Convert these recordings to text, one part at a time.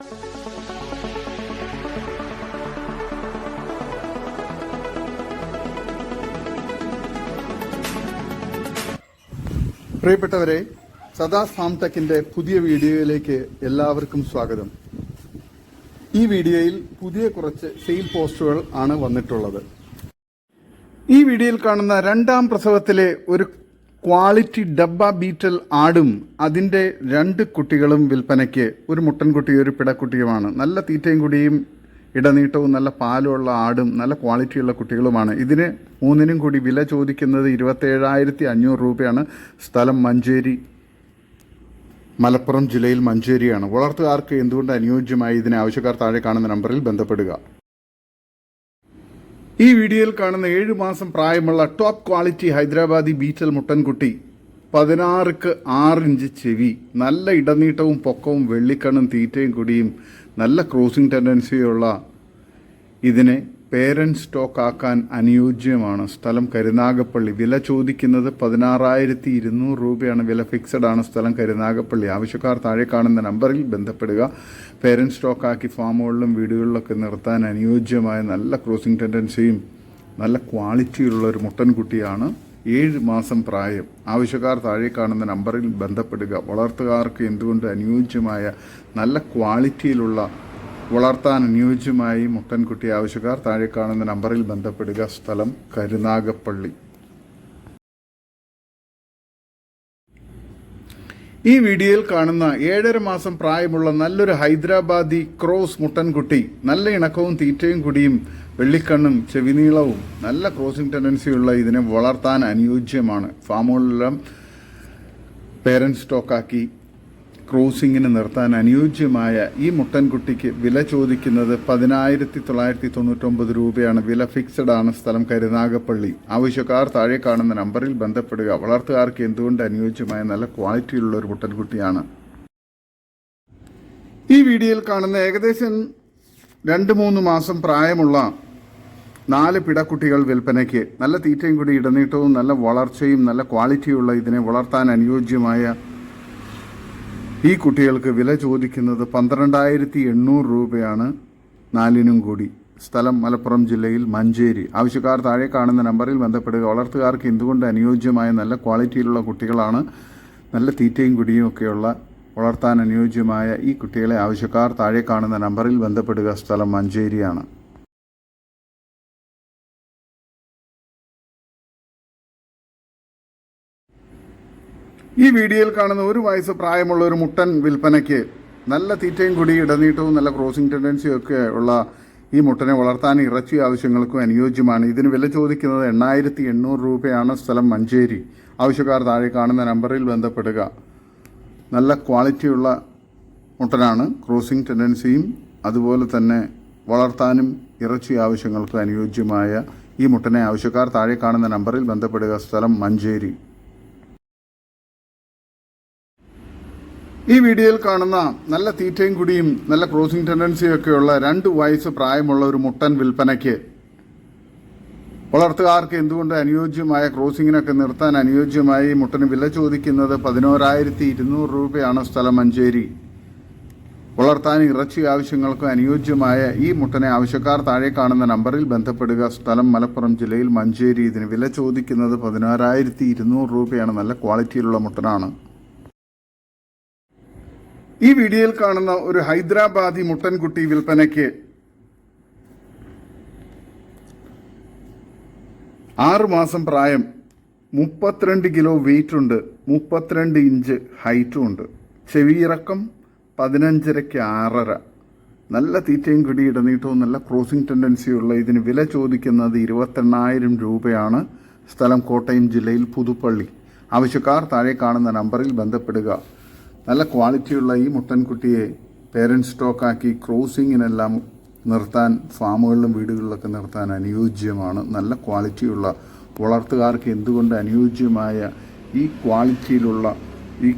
പ്രിയപ്പെട്ടവരെ സദാ ഫാംടെക്കിന്റെ പുതിയ വീഡിയോയിലേക്ക് എല്ലാവർക്കും സ്വാഗതം. ഈ വീഡിയോയിൽ പുതിയ കുറച്ച് സെയിൽ പോസ്റ്റുകൾ ആണ് വന്നിട്ടുള്ളത്. ഈ വീഡിയോയിൽ കാണുന്ന രണ്ടാം പ്രസവത്തിലെ ഒരു ക്വാളിറ്റി ഡബ്ബ ബീറ്റൽ ആടും അതിന്റെ രണ്ട് കുട്ടികളും വിൽപ്പനയ്ക്ക് ഒരു മുട്ടൻകുട്ടിയും ഒരു പിടക്കുട്ടിയുമാണ്. നല്ല തീറ്റയും കൂടിയും ഇടനീട്ടവും നല്ല പാലുമുള്ള ആടും നല്ല ക്വാളിറ്റിയുള്ള കുട്ടികളുമാണ്. ഇതിന് മൂന്നിനും കൂടി വില ചോദിക്കുന്നത് ഇരുപത്തേഴായിരത്തി അഞ്ഞൂറ് രൂപയാണ്. സ്ഥലം മഞ്ചേരി മലപ്പുറം ജില്ലയിൽ മഞ്ചേരിയാണ്. വളർത്തുകാർക്ക് എന്തുകൊണ്ട് അനുയോജ്യമായി ഇതിന് ആവശ്യക്കാർ താഴെ കാണുന്ന നമ്പറിൽ ബന്ധപ്പെടുക? ഈ വീഡിയോയിൽ കാണുന്ന ഏഴു മാസം പ്രായമുള്ള ടോപ്പ് ക്വാളിറ്റി ഹൈദരാബാദി ബീറ്റൽ മുട്ടൻകുട്ടി പതിനാറുക്ക് ഇഞ്ച് ചെവി നല്ല ഇടനീട്ടവും പൊക്കവും വെള്ളിക്കണ്ണും തീറ്റയും കുടിയും നല്ല ക്രോസിംഗ് ടെൻഡൻസിയുള്ള ഇതിനെ പേരന്റ് സ്റ്റോക്ക് ആക്കാൻ അനുയോജ്യമാണ്. സ്ഥലം കരുനാഗപ്പള്ളി. വില ചോദിക്കുന്നത് പതിനാറായിരത്തി ഇരുന്നൂറ് രൂപയാണ്. വില ഫിക്സഡ് ആണ്. സ്ഥലം കരുനാഗപ്പള്ളി. ആവശ്യക്കാർ താഴെ കാണുന്ന നമ്പറിൽ ബന്ധപ്പെടുക. പേരന്റ് സ്റ്റോക്ക് ആക്കി ഫാമുകളിലും വീടുകളിലൊക്കെ നിർത്താൻ അനുയോജ്യമായ നല്ല ക്രോസിംഗ് ടെൻഡൻസിയും നല്ല ക്വാളിറ്റിയുള്ള ഒരു മുട്ടൻകുട്ടിയാണ് ഏഴ് മാസം പ്രായം. ആവശ്യക്കാർ താഴെ കാണുന്ന നമ്പറിൽ ബന്ധപ്പെടുക. വളർത്തുകാർക്ക് എന്തുകൊണ്ട് അനുയോജ്യമായ നല്ല ക്വാളിറ്റിയിലുള്ള വളർത്താൻ അനുയോജ്യമായി മുട്ടൻകുട്ടി ആവശ്യക്കാർ താഴെ കാണുന്ന നമ്പറിൽ ബന്ധപ്പെടുക. സ്ഥലം കരുനാഗപ്പള്ളി. ഈ വീഡിയോയിൽ കാണുന്ന ഏഴര മാസം പ്രായമുള്ള നല്ലൊരു ഹൈദരാബാദി ക്രോസ് മുട്ടൻകുട്ടി നല്ല ഇണക്കവും തീറ്റയും കുടിയും വെള്ളിക്കണ്ണും ചെവിനീളവും നല്ല ക്രോസിംഗ് ടെൻഡൻസിയുള്ള ഇതിനെ വളർത്താൻ അനുയോജ്യമാണ്. ഫാമുകളിലെല്ലാം പേരൻസ് സ്റ്റോക്കാക്കി ക്രോസിങ്ങിന് നിർത്താൻ അനുയോജ്യമായ ഈ മുട്ടൻകുട്ടിക്ക് വില ചോദിക്കുന്നത് പതിനായിരത്തി തൊള്ളായിരത്തി തൊണ്ണൂറ്റൊമ്പത് രൂപയാണ്. വില ഫിക്സഡ് ആണ് സ്ഥലം കരുനാഗപ്പള്ളി ആവശ്യക്കാർ താഴെ കാണുന്ന നമ്പറിൽ ബന്ധപ്പെടുക. വളർത്തുകാർക്ക് എന്തുകൊണ്ട് അനുയോജ്യമായ നല്ല ക്വാളിറ്റിയുള്ള ഒരു മുട്ടൻകുട്ടിയാണ്? ഈ വീഡിയോയിൽ കാണുന്ന ഏകദേശം രണ്ട് മൂന്ന് മാസം പ്രായമുള്ള നാല് പിടക്കുട്ടികൾ വിൽപ്പനയ്ക്ക് നല്ല തീറ്റയും കൂടി ഇടനീട്ടവും നല്ല വളർച്ചയും നല്ല ക്വാളിറ്റിയുള്ള ഇതിനെ വളർത്താൻ അനുയോജ്യമായ ഈ കുട്ടികൾക്ക് വില ചോദിക്കുന്നത് പന്ത്രണ്ടായിരത്തി എണ്ണൂറ് രൂപയാണ്. നാലിനും കൂടി. സ്ഥലം മലപ്പുറം ജില്ലയിൽ മഞ്ചേരി. ആവശ്യക്കാർ താഴെ കാണുന്ന നമ്പറിൽ ബന്ധപ്പെടുക. വളർത്തുകാർക്ക് എന്തുകൊണ്ട് അനുയോജ്യമായ നല്ല ക്വാളിറ്റിയിലുള്ള കുട്ടികളാണ്? നല്ല തീറ്റയും കുടിയും ഒക്കെയുള്ള വളർത്താൻ അനുയോജ്യമായ ഈ കുട്ടികളെ ആവശ്യക്കാർ താഴെ കാണുന്ന നമ്പറിൽ ബന്ധപ്പെടുക. സ്ഥലം മഞ്ചേരിയാണ്. ഈ വീഡിയോയിൽ കാണുന്ന ഒരു വയസ്സ് പ്രായമുള്ള ഒരു മുട്ടൻ വിൽപ്പനയ്ക്ക് നല്ല തീറ്റയും കൂടി ഇടനീട്ടവും നല്ല ക്രോസിംഗ് ടെൻഡൻസിയും ഒക്കെ ഉള്ള ഈ മുട്ടനെ വളർത്താൻ ഇറച്ചി ആവശ്യങ്ങൾക്കും അനുയോജ്യമാണ്. ഇതിന് വില ചോദിക്കുന്നത് എണ്ണായിരത്തി എണ്ണൂറ് രൂപയാണ്. സ്ഥലം മഞ്ചേരി. ആവശ്യക്കാർ താഴെ കാണുന്ന നമ്പറിൽ ബന്ധപ്പെടുക. നല്ല ക്വാളിറ്റിയുള്ള മുട്ടനാണ്. ക്രോസിംഗ് ടെൻഡൻസിയും അതുപോലെ തന്നെ വളർത്താനും ഇറച്ചി ആവശ്യങ്ങൾക്കും അനുയോജ്യമായ ഈ മുട്ടനെ ആവശ്യക്കാർ താഴെ കാണുന്ന നമ്പറിൽ ബന്ധപ്പെടുക. സ്ഥലം മഞ്ചേരി. ഈ വീഡിയോയിൽ കാണുന്ന നല്ല തീറ്റയും കുടിയും നല്ല ക്രോസിംഗ് ടെൻഡൻസിയും ഒക്കെയുള്ള രണ്ട് വയസ്സ് പ്രായമുള്ള ഒരു മുട്ടൻ വിൽപ്പനയ്ക്ക് വളർത്തുകാർക്ക് എന്തുകൊണ്ട് അനുയോജ്യമായ ക്രോസിങ്ങിനൊക്കെ നിർത്താൻ അനുയോജ്യമായി മുട്ടന് വില ചോദിക്കുന്നത് പതിനോരായിരത്തി ഇരുന്നൂറ് രൂപയാണ് സ്ഥലം മഞ്ചേരി. വളർത്താൻ ഇറച്ചി ആവശ്യങ്ങൾക്ക് അനുയോജ്യമായ ഈ മുട്ടനെ ആവശ്യക്കാർ താഴെ കാണുന്ന നമ്പറിൽ ബന്ധപ്പെടുക. സ്ഥലം മലപ്പുറം ജില്ലയിൽ മഞ്ചേരി. ഇതിന് വില ചോദിക്കുന്നത് പതിനാറായിരത്തി ഇരുന്നൂറ് രൂപയാണ്. നല്ല ക്വാളിറ്റിയിലുള്ള മുട്ടനാണ്. ഈ വീഡിയോയിൽ കാണുന്ന ഒരു ഹൈദരാബാദി മുട്ടൻകുട്ടി വിൽപ്പനയ്ക്ക് ആറു മാസം പ്രായം മുപ്പത്തിരണ്ട് കിലോ വെയിറ്റ് ഉണ്ട് മുപ്പത്തിരണ്ട് ഇഞ്ച് ഹൈറ്റും ഉണ്ട്. ചെവിയിറക്കം പതിനഞ്ചരയ്ക്ക് ആറര. നല്ല തീറ്റയും കിടി ഇടനീട്ടവും നല്ല ക്രോസിംഗ് ടെൻഡൻസിയുള്ള ഇതിന് വില ചോദിക്കുന്നത് ഇരുപത്തെണ്ണായിരം രൂപയാണ്. സ്ഥലം കോട്ടയം ജില്ലയിൽ പുതുപ്പള്ളി. ആവശ്യക്കാർ താഴെ കാണുന്ന നമ്പറിൽ ബന്ധപ്പെടുക. നല്ല ക്വാളിറ്റിയുള്ള ഈ മുട്ടൻകുട്ടിയെ പേരൻസ് സ്റ്റോക്കാക്കി ക്രോസിങ്ങിനെല്ലാം നിർത്താൻ ഫാമുകളിലും വീടുകളിലൊക്കെ നിർത്താൻ അനുയോജ്യമാണ്. നല്ല ക്വാളിറ്റിയുള്ള വളർത്തുകാർക്ക് എന്തുകൊണ്ട് അനുയോജ്യമായ ഈ ക്വാളിറ്റിയിലുള്ള ഈ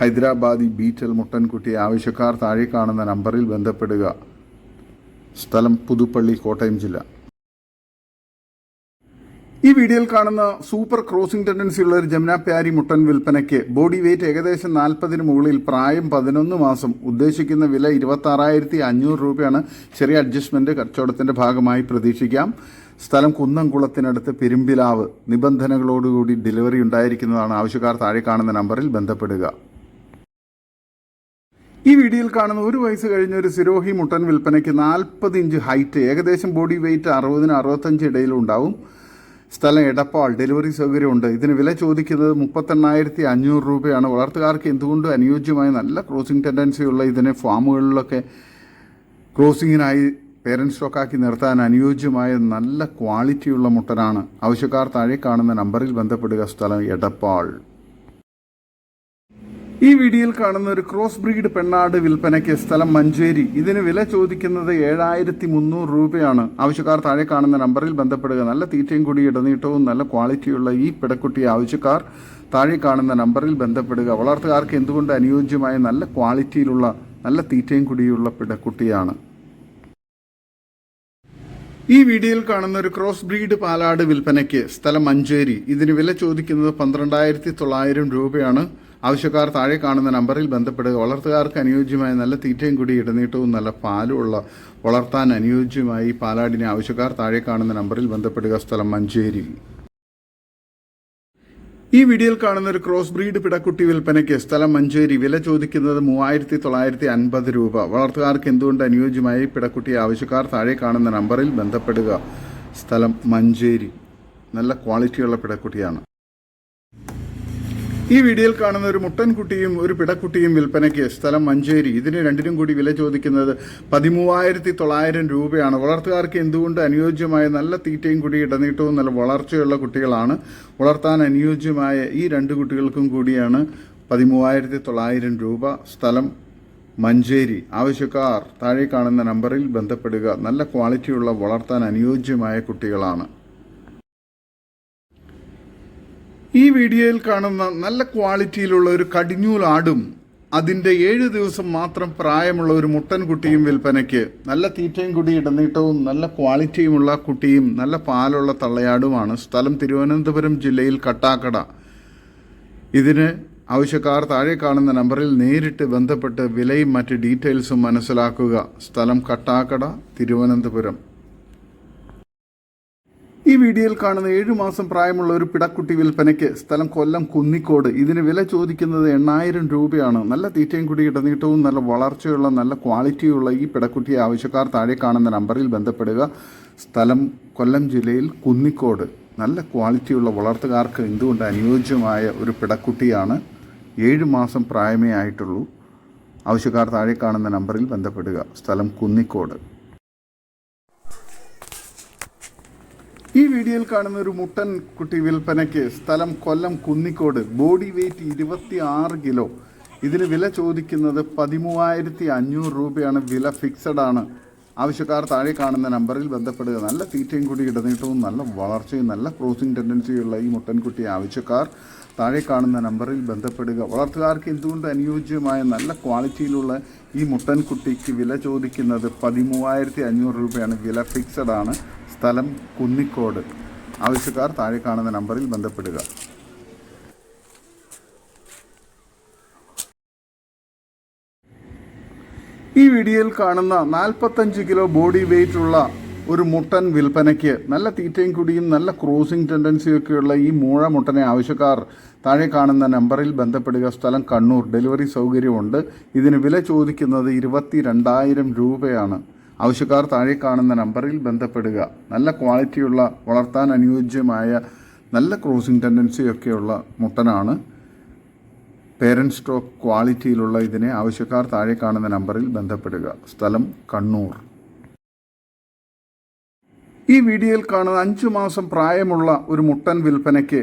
ഹൈദരാബാദി ബീറ്റൽ മുട്ടൻകുട്ടിയെ ആവശ്യക്കാർ താഴെ കാണുന്ന നമ്പറിൽ ബന്ധപ്പെടുക. സ്ഥലം പുതുപ്പള്ളി കോട്ടയം ജില്ല. ഈ വീഡിയോയിൽ കാണുന്ന സൂപ്പർ ക്രോസിംഗ് ടെൻഡൻസി ഉള്ള ഒരു ജമുന പ്യാരി മുട്ടൻ വിൽപ്പനയ്ക്ക് ബോഡി വെയിറ്റ് ഏകദേശം നാൽപ്പതിന് മുകളിൽ പ്രായം പതിനൊന്ന് മാസം ഉദ്ദേശിക്കുന്ന വില ഇരുപത്തി ആറായിരത്തി അഞ്ഞൂറ് രൂപയാണ്. ചെറിയ അഡ്ജസ്റ്റ്മെന്റ് കച്ചവടത്തിന്റെ ഭാഗമായി പ്രതീക്ഷിക്കാം. സ്ഥലം കുന്നംകുളത്തിനടുത്ത് പെരുമ്പിലാവ്. നിബന്ധനകളോടുകൂടി ഡെലിവറി ഉണ്ടായിരിക്കുന്നതാണ് ആവശ്യക്കാർ താഴെ കാണുന്ന നമ്പറിൽ ബന്ധപ്പെടുക. ഈ വീഡിയോയിൽ കാണുന്ന ഒരു വയസ്സ് കഴിഞ്ഞ ഒരു സിരോഹി മുട്ടൻ വിൽപ്പനയ്ക്ക് നാൽപ്പത് ഇഞ്ച് ഹൈറ്റ് ഏകദേശം ബോഡി വെയിറ്റ് അറുപതിന് അറുപത്തഞ്ച് ഇടയിലും ഉണ്ടാവും. സ്ഥലം എടപ്പാൾ ഡെലിവറി സൗകര്യമുണ്ട്. ഇതിന് വില ചോദിക്കുന്നത് മുപ്പത്തെണ്ണായിരത്തി അഞ്ഞൂറ് രൂപയാണ്. വളർത്തുകാർക്ക് എന്തുകൊണ്ടും അനുയോജ്യമായ നല്ല ക്രോസിംഗ് ടെൻഡൻസിയുള്ള ഇതിനെ ഫാമുകളിലൊക്കെ ക്രോസിങ്ങിനായി പേരന്റ് സ്റ്റോക്കാക്കി നിർത്താൻ അനുയോജ്യമായ നല്ല ക്വാളിറ്റിയുള്ള മുട്ടനാണ്. ആവശ്യക്കാർ താഴെ കാണുന്ന നമ്പറിൽ ബന്ധപ്പെടുക. സ്ഥലം എടപ്പാൾ. ഈ വീഡിയോയിൽ കാണുന്ന ഒരു ക്രോസ് ബ്രീഡ് പെണ്ണാട് വിൽപ്പനയ്ക്ക് സ്ഥലം മഞ്ചേരി. ഇതിന് വില ചോദിക്കുന്നത് ഏഴായിരത്തി മുന്നൂറ് രൂപയാണ്. ആവശ്യക്കാർ താഴെ കാണുന്ന നമ്പറിൽ ബന്ധപ്പെടുക. നല്ല തീറ്റയും കൂടി ഇടനീട്ടവും നല്ല ക്വാളിറ്റിയുള്ള ഈ പിടക്കുട്ടി ആവശ്യക്കാർ താഴെ കാണുന്ന നമ്പറിൽ ബന്ധപ്പെടുക. വളർത്തുകാർക്ക് എന്തുകൊണ്ട് അനുയോജ്യമായ നല്ല ക്വാളിറ്റിയിലുള്ള നല്ല തീറ്റയും കൂടിയുള്ള പിടക്കുട്ടിയാണ്. ഈ വീഡിയോയിൽ കാണുന്ന ഒരു ക്രോസ് ബ്രീഡ് പാലാട് വിൽപ്പനയ്ക്ക് സ്ഥലം മഞ്ചേരി. ഇതിന് വില ചോദിക്കുന്നത് പന്ത്രണ്ടായിരത്തി തൊള്ളായിരം രൂപയാണ്. ആവശ്യക്കാർ താഴെ കാണുന്ന നമ്പറിൽ ബന്ധപ്പെടുക വളർത്തുകാർക്ക് അനുയോജ്യമായ നല്ല തീറ്റയും കൂടി ഇടനീട്ടവും നല്ല പാലുമുള്ള വളർത്താൻ അനുയോജ്യമായി പാലാടിനെ ആവശ്യക്കാർ താഴെ കാണുന്ന നമ്പറിൽ ബന്ധപ്പെടുക സ്ഥലം മഞ്ചേരി. ഈ വീഡിയോയിൽ കാണുന്ന ഒരു ക്രോസ് ബ്രീഡ് പിടക്കുട്ടി വിൽപ്പനയ്ക്ക് സ്ഥലം മഞ്ചേരി. വില ചോദിക്കുന്നത് മൂവായിരത്തി തൊള്ളായിരത്തി അൻപത് രൂപ. വളർത്തുകാർക്ക് എന്തുകൊണ്ട് അനുയോജ്യമായി പിടക്കുട്ടി ആവശ്യക്കാർ താഴെ കാണുന്ന നമ്പറിൽ ബന്ധപ്പെടുക സ്ഥലം മഞ്ചേരി. നല്ല ക്വാളിറ്റിയുള്ള പിടക്കുട്ടിയാണ്. ഈ വീഡിയോയിൽ കാണുന്ന ഒരു മുട്ടൻകുട്ടിയും ഒരു പിടക്കുട്ടിയും വിൽപ്പനയ്ക്ക് സ്ഥലം മഞ്ചേരി. ഇതിന് രണ്ടിനും കൂടി വില ചോദിക്കുന്നത് പതിമൂവായിരത്തി തൊള്ളായിരം രൂപയാണ്. വളർത്തുകാർക്ക് എന്തുകൊണ്ട് അനുയോജ്യമായ നല്ല തീറ്റയും കൂടി ഇടനീട്ടവും നല്ല വളർച്ചയുള്ള കുട്ടികളാണ് വളർത്താൻ അനുയോജ്യമായ ഈ രണ്ട് കുട്ടികൾക്കും കൂടിയാണ് പതിമൂവായിരത്തി തൊള്ളായിരം രൂപ സ്ഥലം മഞ്ചേരി. ആവശ്യക്കാർ താഴെ കാണുന്ന നമ്പറിൽ ബന്ധപ്പെടുക. നല്ല ക്വാളിറ്റിയുള്ള വളർത്താൻ അനുയോജ്യമായ കുട്ടികളാണ്. ഈ വീഡിയോയിൽ കാണുന്ന നല്ല ക്വാളിറ്റിയിലുള്ള ഒരു കടിഞ്ഞൂൽ ആടും അതിന്റെ ഏഴ് ദിവസം മാത്രം പ്രായമുള്ള ഒരു മുട്ടൻ കുട്ടിയും വിൽപ്പനയ്ക്ക് നല്ല തീറ്റയും കൂടി ഇടനീട്ടവും നല്ല ക്വാളിറ്റിയുമുള്ള കുട്ടിയും നല്ല പാലുള്ള തള്ളയാടുമാണ് സ്ഥലം തിരുവനന്തപുരം ജില്ലയിൽ കട്ടാക്കട. ഇതിന് ആവശ്യക്കാർ താഴെ കാണുന്ന നമ്പറിൽ നേരിട്ട് ബന്ധപ്പെട്ട് വിലയും മറ്റ് ഡീറ്റെയിൽസും മനസ്സിലാക്കുക. സ്ഥലം കട്ടാക്കട തിരുവനന്തപുരം. ഈ വീഡിയോയിൽ കാണുന്ന ഏഴു മാസം പ്രായമുള്ള ഒരു പിടക്കുട്ടി വിൽപ്പനയ്ക്ക് സ്ഥലം കൊല്ലം കുന്നിക്കോട്. ഇതിന് വില ചോദിക്കുന്നത് എണ്ണായിരം രൂപയാണ്. നല്ല തീറ്റയും കൂടി ഇടനീട്ടവും നല്ല വളർച്ചയുള്ള നല്ല ക്വാളിറ്റിയുള്ള ഈ പിടക്കുട്ടിയെ ആവശ്യക്കാർ താഴെ കാണുന്ന നമ്പറിൽ ബന്ധപ്പെടുക. സ്ഥലം കൊല്ലം ജില്ലയിൽ കുന്നിക്കോട്. നല്ല ക്വാളിറ്റിയുള്ള വളർത്തുകാർക്ക് എന്തുകൊണ്ട് അനുയോജ്യമായ ഒരു പിടക്കുട്ടിയാണ് ഏഴ് മാസം പ്രായമേ ആയിട്ടുള്ളൂ. ആവശ്യക്കാർ താഴെ കാണുന്ന നമ്പറിൽ ബന്ധപ്പെടുക. സ്ഥലം കുന്നിക്കോട്. ഈ വീഡിയോയിൽ കാണുന്ന ഒരു മുട്ടൻ കുട്ടി വിൽപ്പനയ്ക്ക് സ്ഥലം കൊല്ലം കുന്നിക്കോട്. ബോഡി വെയിറ്റ് ഇരുപത്തി ആറ് കിലോ. ഇതിന് വില ചോദിക്കുന്നത് പതിമൂവായിരത്തി അഞ്ഞൂറ് രൂപയാണ്. വില ഫിക്സഡ് ആണ്. ആവശ്യക്കാർ താഴെ കാണുന്ന നമ്പറിൽ ബന്ധപ്പെടുക. നല്ല തീറ്റയും കൂടി ഇടനീട്ടവും നല്ല വളർച്ചയും നല്ല ക്രോസിംഗ് ടെൻഡൻസിയുള്ള ഈ മുട്ടൻകുട്ടി ആവശ്യക്കാർ താഴെ കാണുന്ന നമ്പറിൽ ബന്ധപ്പെടുക. വളർത്തുകാർക്ക് എന്തുകൊണ്ട് അനുയോജ്യമായ നല്ല ക്വാളിറ്റിയിലുള്ള ഈ മുട്ടൻകുട്ടിക്ക് വില ചോദിക്കുന്നത് പതിമൂവായിരത്തി അഞ്ഞൂറ് രൂപയാണ്. വില ഫിക്സഡ് ആണ്. സ്ഥലം കുന്നിക്കോട്. ആവശ്യക്കാർ താഴെ കാണുന്ന നമ്പറിൽ ബന്ധപ്പെടുക. ഈ വീഡിയോയിൽ കാണുന്ന നാൽപ്പത്തഞ്ച് കിലോ ബോഡി വെയിറ്റ് ഉള്ള ഒരു മുട്ടൻ വിൽപ്പനയ്ക്ക് നല്ല തീറ്റയും കുടിയും നല്ല ക്രോസിംഗ് ടെൻഡൻസിയൊക്കെയുള്ള ഈ മൂഴ മുട്ടനെ ആവശ്യക്കാർ താഴെ കാണുന്ന നമ്പറിൽ ബന്ധപ്പെടുക. സ്ഥലം കണ്ണൂർ. ഡെലിവറി സൗകര്യമുണ്ട്. ഇതിന് വില ചോദിക്കുന്നത് ഇരുപത്തി രണ്ടായിരം രൂപയാണ്. ആവശ്യക്കാർ താഴെ കാണുന്ന നമ്പറിൽ ബന്ധപ്പെടുക. നല്ല ക്വാളിറ്റിയുള്ള വളർത്താൻ അനുയോജ്യമായ നല്ല ക്രോസിംഗ് ടെൻഡൻസിയൊക്കെയുള്ള മുട്ടനാണ്. പേരന്റ് സ്റ്റോക്ക് ക്വാളിറ്റിയിലുള്ള ഇതിനെ ആവശ്യക്കാർ താഴെ കാണുന്ന നമ്പറിൽ ബന്ധപ്പെടുക. സ്ഥലം കണ്ണൂർ. ഈ വീഡിയോയിൽ കാണുന്ന അഞ്ചു മാസം പ്രായമുള്ള ഒരു മുട്ടൻ വിൽപ്പനയ്ക്ക്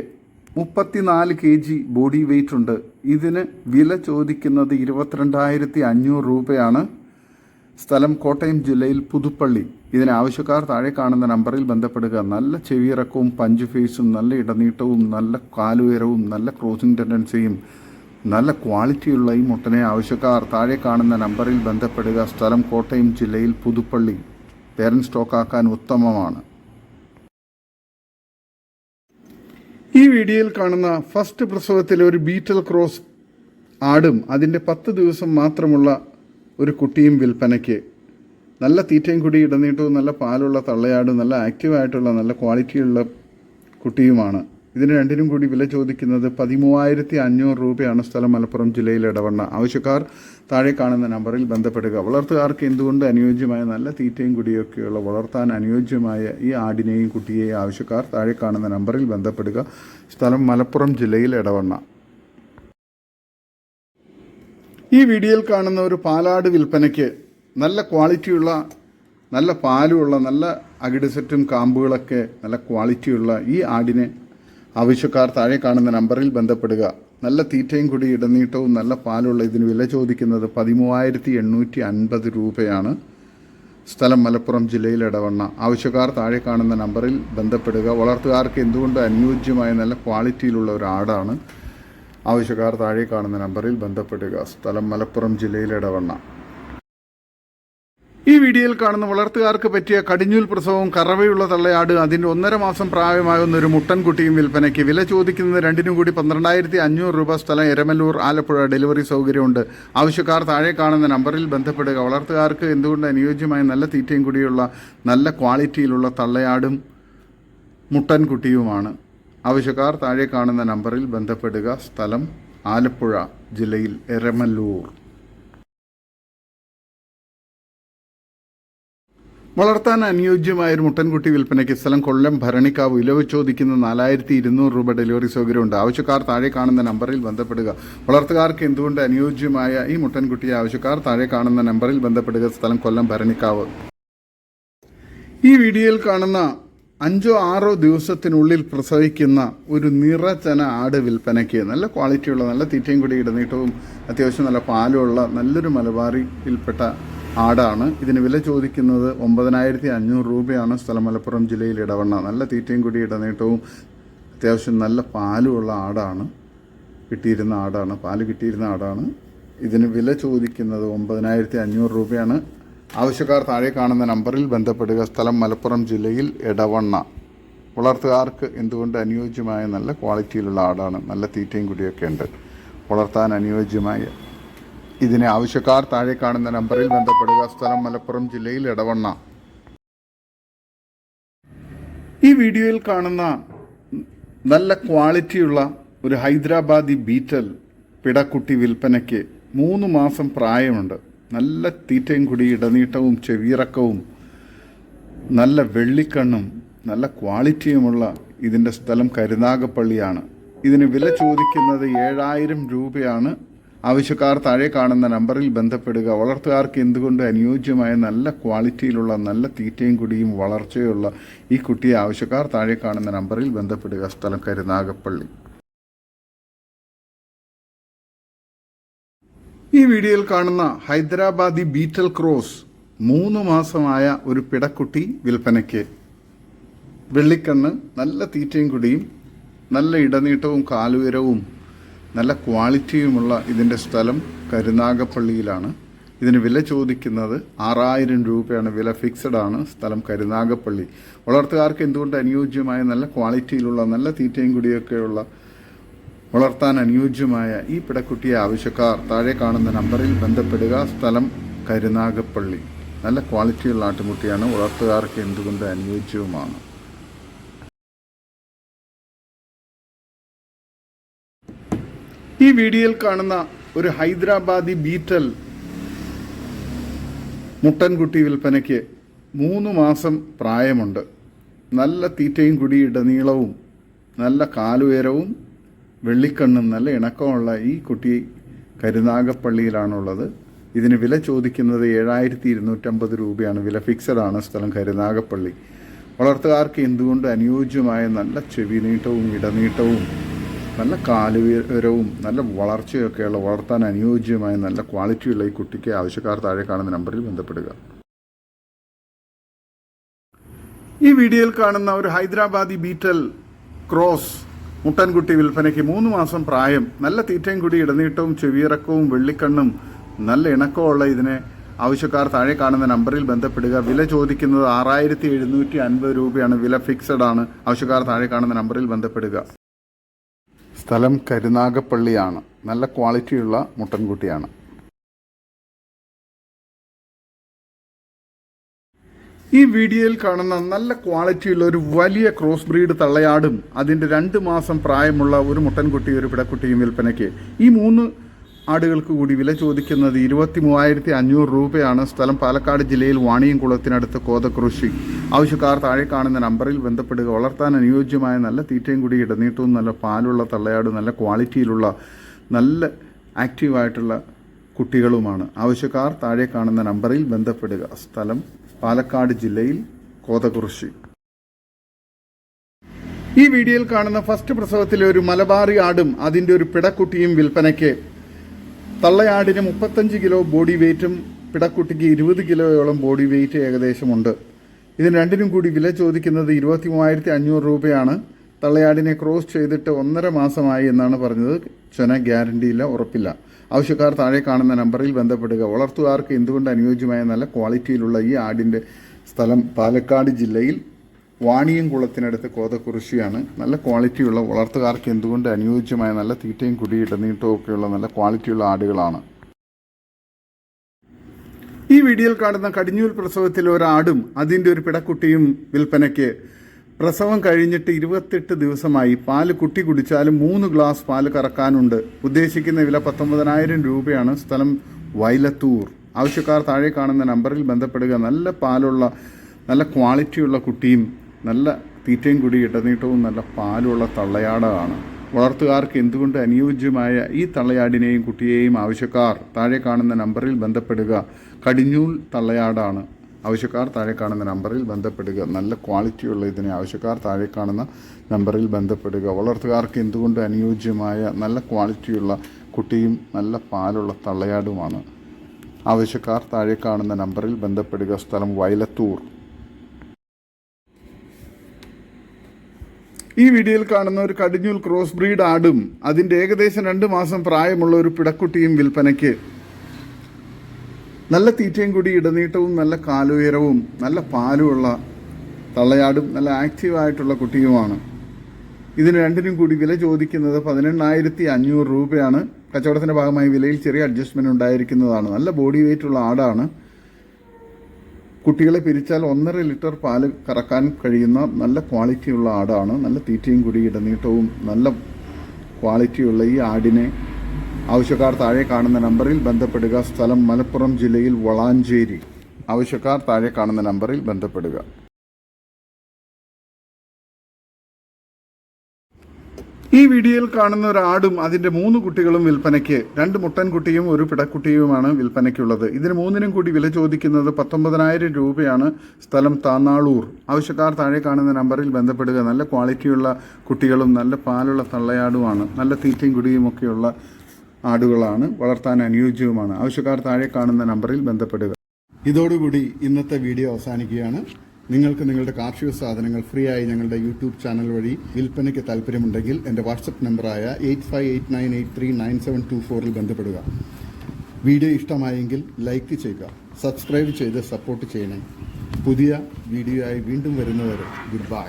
മുപ്പത്തിനാല് കെ ജി ബോഡി വെയിറ്റ് ഉണ്ട്. ഇതിന് വില ചോദിക്കുന്നത് ഇരുപത്തിരണ്ടായിരത്തി അഞ്ഞൂറ് രൂപയാണ്. സ്ഥലം കോട്ടയം ജില്ലയിൽ പുതുപ്പള്ളി. ഇതിന് ആവശ്യക്കാർ താഴെ കാണുന്ന നമ്പറിൽ ബന്ധപ്പെടുക. നല്ല ചെവിയിറക്കവും പഞ്ച് ഫേസും നല്ല ഇടനീട്ടവും നല്ല കാലുയരവും നല്ല ക്രോസിംഗ് ടെൻഡൻസിയും നല്ല ക്വാളിറ്റിയുള്ള ഈ മുട്ടനെ ആവശ്യക്കാർ താഴെ കാണുന്ന നമ്പറിൽ ബന്ധപ്പെടുക. സ്ഥലം കോട്ടയം ജില്ലയിൽ പുതുപ്പള്ളി. പേരൻ സ്റ്റോക്കാക്കാൻ ഉത്തമമാണ്. ഈ വീഡിയോയിൽ കാണുന്ന ഫസ്റ്റ് പ്രസവത്തിലെ ഒരു ബീറ്റൽ ക്രോസ് ആടും അതിന്റെ പത്ത് ദിവസം മാത്രമുള്ള ഒരു കുട്ടിയും വിൽപ്പനയ്ക്ക് നല്ല തീറ്റയും കൂടി ഇടനീട്ടവും നല്ല പാലുള്ള തള്ളയാടും നല്ല ആക്റ്റീവായിട്ടുള്ള നല്ല ക്വാളിറ്റിയുള്ള കുട്ടിയുമാണ്. ഇതിന് രണ്ടിനും കൂടി വില ചോദിക്കുന്നത് പതിമൂവായിരത്തി അഞ്ഞൂറ് രൂപയാണ് സ്ഥലം മലപ്പുറം ജില്ലയിൽ ഇടവണ്ണ. ആവശ്യക്കാർ താഴെ കാണുന്ന നമ്പറിൽ ബന്ധപ്പെടുക. വളർത്തുകാർക്ക് എന്തുകൊണ്ട് അനുയോജ്യമായ നല്ല തീറ്റയും കുടിയൊക്കെയുള്ള വളർത്താൻ അനുയോജ്യമായ ഈ ആടിനെയും കുട്ടിയെയും ആവശ്യക്കാർ താഴെ കാണുന്ന നമ്പറിൽ ബന്ധപ്പെടുക. സ്ഥലം മലപ്പുറം ജില്ലയിൽ ഇടവണ്ണ. ഈ വീഡിയോയിൽ കാണുന്ന ഒരു പാലാട് വിൽപ്പനയ്ക്ക് നല്ല ക്വാളിറ്റിയുള്ള നല്ല പാലുമുള്ള നല്ല അകിട് സെറ്റും കാമ്പുകളൊക്കെ നല്ല ക്വാളിറ്റിയുള്ള ഈ ആടിനെ ആവശ്യക്കാർ താഴെ കാണുന്ന നമ്പറിൽ ബന്ധപ്പെടുക. നല്ല തീറ്റയും കൂടി ഇടനീട്ടവും നല്ല പാലുള്ള ഇതിന് വില ചോദിക്കുന്നത് പതിമൂവായിരത്തി എണ്ണൂറ്റി അൻപത് രൂപയാണ്. സ്ഥലം മലപ്പുറം ജില്ലയിൽ ഇടവണ്ണ ആവശ്യക്കാർ താഴെ കാണുന്ന നമ്പറിൽ ബന്ധപ്പെടുക. വളർത്തുകാർക്ക് എന്തുകൊണ്ട് അനുയോജ്യമായ നല്ല ക്വാളിറ്റിയിലുള്ള ഒരു ആടാണ്? ആവശ്യക്കാർ താഴെ കാണുന്ന നമ്പറിൽ ബന്ധപ്പെടുക. സ്ഥലം മലപ്പുറം ജില്ലയിൽ ഇടവണ്ണ ഈ വീഡിയോയിൽ കാണുന്ന വളർത്തുകാർക്ക് പറ്റിയ കടിഞ്ഞൂൽ പ്രസവവും കറവയുള്ള തള്ളയാട് അതിന്റെ ഒന്നര മാസം പ്രായമാകുന്ന ഒരു മുട്ടൻകുട്ടിയും വിൽപ്പനയ്ക്ക് വില ചോദിക്കുന്നത് രണ്ടിനും കൂടി പന്ത്രണ്ടായിരത്തി അഞ്ഞൂറ് രൂപ സ്ഥലം എരമല്ലൂർ ആലപ്പുഴ ഡെലിവറി സൗകര്യമുണ്ട്. ആവശ്യക്കാർ താഴെ കാണുന്ന നമ്പറിൽ ബന്ധപ്പെടുക. വളർത്തുകാർക്ക് എന്തുകൊണ്ട് അനുയോജ്യമായ നല്ല തീറ്റയും കൂടിയുള്ള നല്ല ക്വാളിറ്റിയിലുള്ള തള്ളയാടും മുട്ടൻകുട്ടിയുമാണ്. ആവശ്യക്കാർ താഴെ കാണുന്ന നമ്പറിൽ ബന്ധപ്പെടുക. സ്ഥലം ആലപ്പുഴ ജില്ലയിൽ എരമല്ലൂർ. വളർത്താൻ അനുയോജ്യമായ ഒരു മുട്ടൻകുട്ടി വിൽപ്പനയ്ക്ക് സ്ഥലം കൊല്ലം ഭരണിക്കാവ്. ഇലവ് ചോദിക്കുന്ന നാലായിരത്തി ഇരുന്നൂറ് രൂപ ഡെലിവറി സൗകര്യമുണ്ട്. ആവശ്യക്കാർ താഴെ കാണുന്ന നമ്പറിൽ ബന്ധപ്പെടുക. വളർത്തുകാർക്ക് എന്തുകൊണ്ട് അനുയോജ്യമായ ഈ മുട്ടൻകുട്ടിയെ ആവശ്യക്കാർ താഴെ കാണുന്ന നമ്പറിൽ ബന്ധപ്പെടുക? സ്ഥലം കൊല്ലം ഭരണിക്കാവ്. ഈ വീഡിയോയിൽ കാണുന്ന അഞ്ചോ ആറോ ദിവസത്തിനുള്ളിൽ പ്രസവിക്കുന്ന ഒരു നിറചന ആട് വിൽപ്പനയ്ക്ക് നല്ല ക്വാളിറ്റിയുള്ള നല്ല തീറ്റയും കൂടി ഇടനീട്ടവും അത്യാവശ്യം നല്ല പാലുമുള്ള നല്ലൊരു മലബാറിയിൽപ്പെട്ട ആടാണ്. ഇതിന് വില ചോദിക്കുന്നത് ഒമ്പതിനായിരത്തി അഞ്ഞൂറ് രൂപയാണ്. സ്ഥലം മലപ്പുറം ജില്ലയിൽ ഇടവണ്ണ. നല്ല തീറ്റയും കൂടി ഇടനീട്ടവും അത്യാവശ്യം നല്ല പാലുമുള്ള ആടാണ്. കിട്ടിയിരുന്ന ആടാണ്. പാൽ കിട്ടിയിരുന്ന ആടാണ്. ഇതിന് വില ചോദിക്കുന്നത് ഒമ്പതിനായിരത്തി അഞ്ഞൂറ് രൂപയാണ്. ആവശ്യക്കാർ താഴെ കാണുന്ന നമ്പറിൽ ബന്ധപ്പെടുക. സ്ഥലം മലപ്പുറം ജില്ലയിൽ എടവണ്ണ. വളർത്തുകാർക്ക് എന്തുകൊണ്ട് അനുയോജ്യമായ നല്ല ക്വാളിറ്റിയിലുള്ള ആടാണ്? നല്ല തീറ്റയും കുടിയൊക്കെ ഉണ്ട്. വളർത്താൻ അനുയോജ്യമായ ഇതിനെ ആവശ്യക്കാർ താഴെ കാണുന്ന നമ്പറിൽ ബന്ധപ്പെടുക. സ്ഥലം മലപ്പുറം ജില്ലയിൽ എടവണ്ണ. ഈ വീഡിയോയിൽ കാണുന്ന നല്ല ക്വാളിറ്റിയുള്ള ഒരു ഹൈദരാബാദി ബീറ്റൽ പിടക്കുട്ടി വിൽപ്പനയ്ക്ക് മൂന്ന് മാസം പ്രായമുണ്ട്. നല്ല തീറ്റയും കൂടി ഇടനീട്ടവും ചെവിയിറക്കവും നല്ല വെള്ളിക്കണ്ണും നല്ല ക്വാളിറ്റിയുമുള്ള ഇതിന്റെ സ്ഥലം കരുനാഗപ്പള്ളിയാണ്. ഇതിന് വില ചോദിക്കുന്നത് ഏഴായിരം രൂപയാണ്. ആവശ്യക്കാർ താഴെ കാണുന്ന നമ്പറിൽ ബന്ധപ്പെടുക. വളർത്തുകാർക്ക് എന്തുകൊണ്ട് അനുയോജ്യമായ നല്ല ക്വാളിറ്റിയിലുള്ള നല്ല തീറ്റയും കുടിയും വളർച്ചയുള്ള ഈ കുട്ടിയെ ആവശ്യക്കാർ താഴെ കാണുന്ന നമ്പറിൽ ബന്ധപ്പെടുക. സ്ഥലം കരുനാഗപ്പള്ളി. ഈ വീഡിയോയിൽ കാണുന്ന ഹൈദരാബാദി ബീറ്റൽ ക്രോസ് മൂന്ന് മാസമായ ഒരു പിടക്കുട്ടി വിൽപ്പനയ്ക്ക്. വെള്ളിക്കണ്ണ് നല്ല തീറ്റയും കുടിയും നല്ല ഇടനീട്ടവും കാലുയരവും നല്ല ക്വാളിറ്റിയുമുള്ള ഇതിന്റെ സ്ഥലം കരുനാഗപ്പള്ളിയിലാണ്. ഇതിന് വില ചോദിക്കുന്നത് ആറായിരം രൂപയാണ്. വില ഫിക്സഡ് ആണ് സ്ഥലം കരുനാഗപ്പള്ളി. വളർത്തുകാർക്ക് എന്തുകൊണ്ട് അനുയോജ്യമായ നല്ല ക്വാളിറ്റിയിലുള്ള നല്ല തീറ്റയും കുടിയൊക്കെയുള്ള വളർത്താൻ അനുയോജ്യമായ ഈ പിടക്കുട്ടിയെ ആവശ്യക്കാർ താഴെ കാണുന്ന നമ്പറിൽ ബന്ധപ്പെടുക. സ്ഥലം കരുനാഗപ്പള്ളി. നല്ല ക്വാളിറ്റിയുള്ള ആട്ടുകുട്ടിയാണ്. വളർത്തുകാർക്ക് എന്തുകൊണ്ട് അനുയോജ്യവുമാണ്? ഈ വീഡിയോയിൽ കാണുന്ന ഒരു ഹൈദരാബാദി ബീറ്റൽ മുട്ടൻകുട്ടി വിൽപ്പനയ്ക്ക് മൂന്ന് മാസം പ്രായമുണ്ട്. നല്ല തീറ്റയും കുടി ഇടനീളവും നല്ല കാലുയരവും വെള്ളിക്കണ്ണും നല്ല ഇണക്കമുള്ള ഈ കുട്ടി കരുനാഗപ്പള്ളിയിലാണുള്ളത്. ഇതിന് വില ചോദിക്കുന്നത് ഏഴായിരത്തി ഇരുന്നൂറ്റമ്പത് രൂപയാണ്. വില ഫിക്സഡാണ് സ്ഥലം കരുനാഗപ്പള്ളി. വളർത്തുകാർക്ക് എന്തുകൊണ്ട് അനുയോജ്യമായ നല്ല ചെവി നീട്ടവും ഇടനീട്ടവും നല്ല കാലുയരവും നല്ല വളർച്ചയൊക്കെയുള്ള വളർത്താൻ അനുയോജ്യമായ നല്ല ക്വാളിറ്റിയുള്ള ഈ കുട്ടിക്ക് ആവശ്യക്കാർ താഴെ കാണുന്ന നമ്പറിൽ ബന്ധപ്പെടുക. ഈ വീഡിയോയിൽ കാണുന്ന ഒരു ഹൈദരാബാദി ബീറ്റൽ ക്രോസ് മുട്ടൻകുട്ടി വിൽപ്പനയ്ക്ക് മൂന്ന് മാസം പ്രായം. നല്ല തീറ്റയും കൂടി ഇടനീട്ടവും ചെവിയിറക്കവും വെള്ളിക്കണ്ണും നല്ല ഇണക്കമുള്ള ഇതിനെ ആവശ്യക്കാർ താഴെ കാണുന്ന നമ്പറിൽ ബന്ധപ്പെടുക. വില ചോദിക്കുന്നത് ആറായിരത്തി എഴുന്നൂറ്റി അൻപത് രൂപയാണ്. വില ഫിക്സഡ് ആണ്. ആവശ്യക്കാർ താഴെ കാണുന്ന നമ്പറിൽ ബന്ധപ്പെടുക. സ്ഥലം കരുനാഗപ്പള്ളിയാണ്. നല്ല ക്വാളിറ്റിയുള്ള മുട്ടൻകുട്ടിയാണ്. ഈ വീഡിയോയിൽ കാണുന്ന നല്ല ക്വാളിറ്റിയുള്ള ഒരു വലിയ ക്രോസ് ബ്രീഡ് തള്ളയാടും അതിന്റെ രണ്ട് മാസം പ്രായമുള്ള ഒരു മുട്ടൻകുട്ടി ഒരു പിടക്കുട്ടിയും വിൽപ്പനയ്ക്ക്. ഈ മൂന്ന് ആടുകൾക്ക് കൂടി വില ചോദിക്കുന്നത് ഇരുപത്തി മൂവായിരത്തി അഞ്ഞൂറ് രൂപയാണ്. സ്ഥലം പാലക്കാട് ജില്ലയിൽ വാണിയംകുളത്തിനടുത്ത് കോതകൃഷി. ആവശ്യക്കാർ താഴെ കാണുന്ന നമ്പറിൽ ബന്ധപ്പെടുക. വളർത്താൻ അനുയോജ്യമായ നല്ല തീറ്റയും കൂടി ഇടനീട്ടവും നല്ല പാലുള്ള തള്ളയാട് നല്ല ക്വാളിറ്റിയിലുള്ള നല്ല ആക്റ്റീവായിട്ടുള്ള കുട്ടികളുമാണ്. ആവശ്യക്കാർ താഴെ കാണുന്ന നമ്പറിൽ ബന്ധപ്പെടുക. സ്ഥലം പാലക്കാട് ജില്ലയിൽ കോതകുറിശി ഈ വീഡിയോയിൽ കാണുന്ന ഫസ്റ്റ് പ്രസവത്തിലെ ഒരു മലബാറി ആടും അതിന്റെ ഒരു പിടക്കുട്ടിയും വിൽപ്പനയ്ക്ക് തള്ളയാടിന് മുപ്പത്തഞ്ച് കിലോ ബോഡി വെയ്റ്റും പിടക്കുട്ടിക്ക് ഇരുപത് കിലോയോളം ബോഡി വെയ്റ്റ് ഏകദേശമുണ്ട്. ഇതിന് രണ്ടിനും കൂടി വില ചോദിക്കുന്നത് ഇരുപത്തി മൂവായിരത്തി അഞ്ഞൂറ് രൂപയാണ്. തള്ളയാടിനെ ക്രോസ് ചെയ്തിട്ട് ഒന്നര മാസമായി എന്നാണ് പറഞ്ഞത്. ചൊന ഗ്യാരണ്ടിയില്ല ഉറപ്പില്ല. ആവശ്യക്കാർ താഴെ കാണുന്ന നമ്പറിൽ ബന്ധപ്പെടുക. വളർത്തുകാർക്ക് എന്തുകൊണ്ട് അനുയോജ്യമായ നല്ല ക്വാളിറ്റിയിലുള്ള ഈ ആടിന്റെ സ്ഥലം പാലക്കാട് ജില്ലയിൽ വാണിയംകുളത്തിനടുത്ത് കോതക്കുറിശിയാണ്. നല്ല ക്വാളിറ്റിയുള്ള വളർത്തുകാർക്ക് എന്തുകൊണ്ട് അനുയോജ്യമായ നല്ല തീറ്റയും കുടിയിട്ട നീട്ടവും ഒക്കെയുള്ള നല്ല ക്വാളിറ്റിയുള്ള ആടുകളാണ്. ഈ വീഡിയോയിൽ കാണുന്ന കടിഞ്ഞൂൽ പ്രസവത്തിൽ ഒരാടും അതിന്റെ ഒരു പിടക്കുട്ടിയും വിൽപ്പനയ്ക്ക് പ്രസവം കഴിഞ്ഞിട്ട് ഇരുപത്തെട്ട് ദിവസമായി പാൽ കുട്ടി കുടിച്ചാലും മൂന്ന് ഗ്ലാസ് പാൽ കറക്കാനുണ്ട്. ഉദ്ദേശിക്കുന്ന വില പത്തൊമ്പതിനായിരം രൂപയാണ്. സ്ഥലം വൈലത്തൂർ. ആവശ്യക്കാർ താഴെ കാണുന്ന നമ്പറിൽ ബന്ധപ്പെടുക. നല്ല പാലുള്ള നല്ല ക്വാളിറ്റിയുള്ള കുട്ടിയും നല്ല തീറ്റയും കുടി ഇടനീട്ടവും നല്ല പാലുള്ള തള്ളയാടാണ്. വളർത്തുകാർക്ക് എന്തുകൊണ്ട് അനുയോജ്യമായ ഈ തള്ളയാടിനെയും കുട്ടിയെയും ആവശ്യക്കാർ താഴെ കാണുന്ന നമ്പറിൽ ബന്ധപ്പെടുക. കടിഞ്ഞൂൽ തള്ളയാടാണ്. ആവശ്യക്കാർ താഴെ കാണുന്ന നമ്പറിൽ ബന്ധപ്പെടുക. നല്ല ക്വാളിറ്റിയുള്ള ഇതിനെ ആവശ്യക്കാർ താഴെ കാണുന്ന നമ്പറിൽ ബന്ധപ്പെടുക. വളർത്തുകാർക്ക് എന്തുകൊണ്ട് അനുയോജ്യമായ നല്ല ക്വാളിറ്റിയുള്ള കുട്ടിയും നല്ല പാലുള്ള തള്ളയാടുമാണ്? ആവശ്യക്കാർ താഴെ കാണുന്ന നമ്പറിൽ ബന്ധപ്പെടുക. സ്ഥലം വയലത്തൂർ. ഈ വീഡിയോയിൽ കാണുന്ന ഒരു കടിഞ്ഞൂൽ ക്രോസ് ബ്രീഡ് ആടും അതിന്റെ ഏകദേശം രണ്ട് മാസം പ്രായമുള്ള ഒരു പിടക്കുട്ടിയും വിൽപ്പനയ്ക്ക് നല്ല തീറ്റയും കൂടി ഇടനീട്ടവും നല്ല കാലുയരവും നല്ല പാലുമുള്ള തള്ളയാടും നല്ല ആക്റ്റീവായിട്ടുള്ള കുട്ടിയുമാണ്. ഇതിന് രണ്ടിനും കൂടി വില ചോദിക്കുന്നത് പതിനെണ്ണായിരത്തി അഞ്ഞൂറ് രൂപയാണ്. കച്ചവടത്തിന്റെ ഭാഗമായി വിലയിൽ ചെറിയ അഡ്ജസ്റ്റ്മെന്റ് ഉണ്ടായിരിക്കുന്നതാണ്. നല്ല ബോഡി വെയിറ്റുള്ള ആടാണ്. കുട്ടികളെ പിരിച്ചാൽ ഒന്നര ലിറ്റർ പാൽ കറക്കാൻ കഴിയുന്ന നല്ല ക്വാളിറ്റിയുള്ള ആടാണ്. നല്ല തീറ്റയും കൂടി ഇടനീട്ടവും നല്ല ക്വാളിറ്റിയുള്ള ഈ ആടിനെ ആവശ്യക്കാർ താഴെ കാണുന്ന നമ്പറിൽ ബന്ധപ്പെടുക. സ്ഥലം മലപ്പുറം ജില്ലയിൽ വളാഞ്ചേരി. ആവശ്യക്കാർ താഴെ കാണുന്ന നമ്പറിൽ ബന്ധപ്പെടുക. ഈ വീഡിയോയിൽ കാണുന്ന ഒരു ആടും അതിന്റെ മൂന്ന് കുട്ടികളും വിൽപ്പനയ്ക്ക് രണ്ട് മുട്ടൻകുട്ടിയും ഒരു പിടക്കുട്ടിയുമാണ് വിൽപ്പനയ്ക്കുള്ളത്. ഇതിന് മൂന്നിനും കൂടി വില ചോദിക്കുന്നത് പത്തൊമ്പതിനായിരം രൂപയാണ്. സ്ഥലം താന്നാളൂർ. ആവശ്യക്കാർ താഴെ കാണുന്ന നമ്പറിൽ ബന്ധപ്പെടുക. നല്ല ക്വാളിറ്റിയുള്ള കുട്ടികളും നല്ല പാലുള്ള തള്ളയാടുമാണ്. നല്ല തീറ്റയും കുടിയും ഒക്കെയുള്ള ആടുകളാണ് വളർത്താൻ അനുയോജ്യവുമാണ്. ആവശ്യക്കാർ താഴെ കാണുന്ന നമ്പറിൽ ബന്ധപ്പെടുക. ഇതോടുകൂടി ഇന്നത്തെ വീഡിയോ അവസാനിക്കുകയാണ്. നിങ്ങൾക്ക് നിങ്ങളുടെ കാർഷിക സാധനങ്ങൾ ഫ്രീ ആയി ഞങ്ങളുടെ യൂട്യൂബ് ചാനൽ വഴി വിൽപ്പനയ്ക്ക് താല്പര്യമുണ്ടെങ്കിൽ എന്റെ വാട്സപ്പ് നമ്പറായ eight five eight nine eight three nine seven two ഫോറിൽ ബന്ധപ്പെടുക. വീഡിയോ ഇഷ്ടമായെങ്കിൽ ലൈക്ക് ചെയ്യുക സബ്സ്ക്രൈബ് ചെയ്ത് സപ്പോർട്ട് ചെയ്യണേ. പുതിയ വീഡിയോ ആയി വീണ്ടും വരുന്നവരെ ഗുഡ് ബൈ.